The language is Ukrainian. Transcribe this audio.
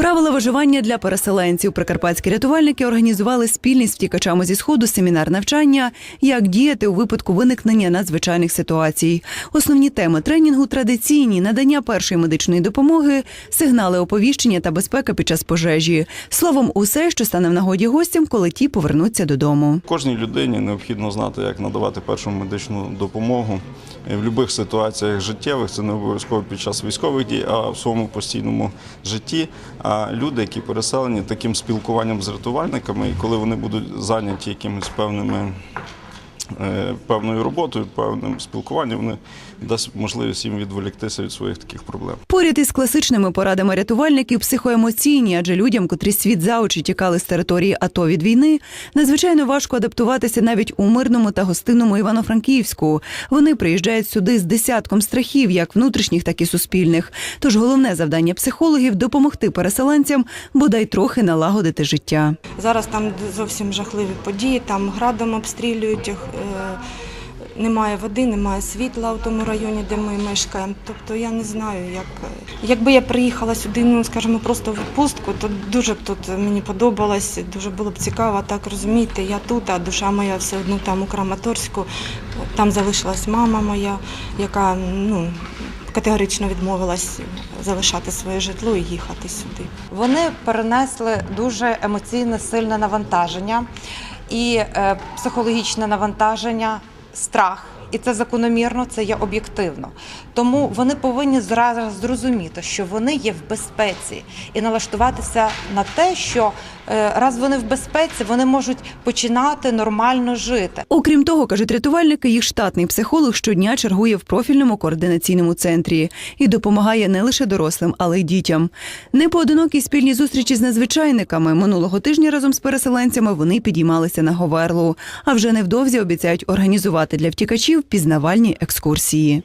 Правила виживання для переселенців. Прикарпатські рятувальники організували спільний з втікачами зі сходу семінар навчання, як діяти у випадку виникнення надзвичайних ситуацій. Основні теми тренінгу традиційні надання першої медичної допомоги, сигнали оповіщення та безпека під час пожежі. Словом, усе, що стане в нагоді гостям, коли ті повернуться додому. Кожній людині необхідно знати, як надавати першу медичну допомогу в будь-яких ситуаціях життєвих. Це не обов'язково під час військових дій, а в своєму постійному житті. А люди, які переселені таким спілкуванням з рятувальниками, і коли вони будуть зайняті якимись певними. Е, Певною роботою, певним спілкуванням вони дасть можливість їм відволіктися від своїх таких проблем. Поряд із класичними порадами рятувальників психоемоційні, адже людям, котрі світ за очі тікали з території АТО від війни, надзвичайно важко адаптуватися навіть у мирному та гостинному Івано-Франківську. Вони приїжджають сюди з десятком страхів, як внутрішніх, так і суспільних. Тож головне завдання психологів допомогти переселенцям бодай трохи налагодити життя. Зараз там зовсім жахливі події, там градом обстрілюють, немає води, немає світла у тому районі, де ми мешкаємо. Тобто я не знаю, як якби я приїхала сюди, ну скажімо, просто в відпустку, то дуже б тут мені подобалось, дуже було б цікаво так розуміти. Я тут, а душа моя все одно там у Краматорську. Там залишилась мама моя, яка ну. Категорично відмовилась залишати своє житло і їхати сюди. Вони перенесли дуже емоційне сильне навантаження і е, психологічне навантаження, страх. І це закономірно, це є об'єктивно. Тому вони повинні зараз зрозуміти, що вони є в безпеці, і налаштуватися на те, що е, раз вони в безпеці, вони можуть починати нормально жити. Окрім того, кажуть рятувальники, їх штатний психолог щодня чергує в профільному координаційному центрі і допомагає не лише дорослим, але й дітям. Непоодинокі спільні зустрічі з надзвичайниками минулого тижня разом з переселенцями вони підіймалися на Говерлу. А вже невдовзі обіцяють організувати для втікачів пізнавальні екскурсії.